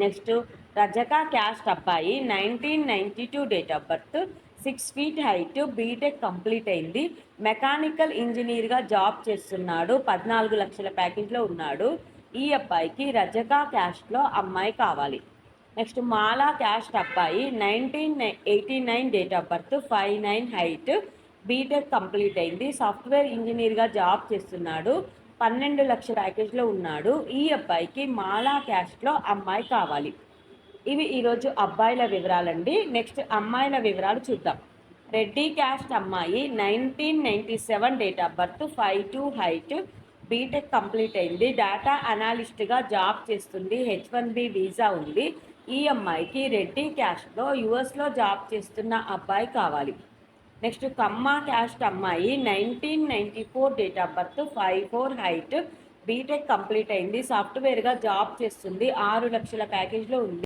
Next Rajaka caste అబ్బాయి nineteen ninety two date of birth six feet height BTech complete అయింది mechanical ఇంజనీర్గా job చేస్తున్నాడు. పద్నాలుగు లక్షల ప్యాకేజ్లో ఉన్నాడు. ఈ అబ్బాయికి రజక క్యాస్ట్లో అమ్మాయి కావాలి. నెక్స్ట్ మాలా క్యాస్ట్ అబ్బాయి nineteen eighty nine date of birth five nine height BTech complete అయింది సాఫ్ట్వేర్ ఇంజనీర్గా జాబ్ చేస్తున్నాడు. పన్నెండు లక్షల ప్యాకేజ్లో ఉన్నాడు. ఈ అబ్బాయికి మాలా క్యాస్ట్లో అమ్మాయి కావాలి. ఇవి ఈరోజు అబ్బాయిల వివరాలండి. నెక్స్ట్ అమ్మాయిల వివరాలు చూద్దాం. రెడ్డి క్యాస్ట్ అమ్మాయి nineteen ninety seven date of birth five two height BTech complete అయింది. డేటా అనాలిస్ట్గా జాబ్ చేస్తుంది. హెచ్ వన్ బి వీసా ఉంది. ఈ అమ్మాయికి రెడ్డి క్యాస్ట్లో యుఎస్లో జాబ్ చేస్తున్న అబ్బాయి కావాలి. నెక్స్ట్ కమ్మ క్యాస్ట్ అమ్మాయి nineteen ninety four date of birth five four height BTech complete అయింది. సాఫ్ట్వేర్గా జాబ్ చేస్తుంది. ఆరు లక్షల ప్యాకేజ్లో ఉంది.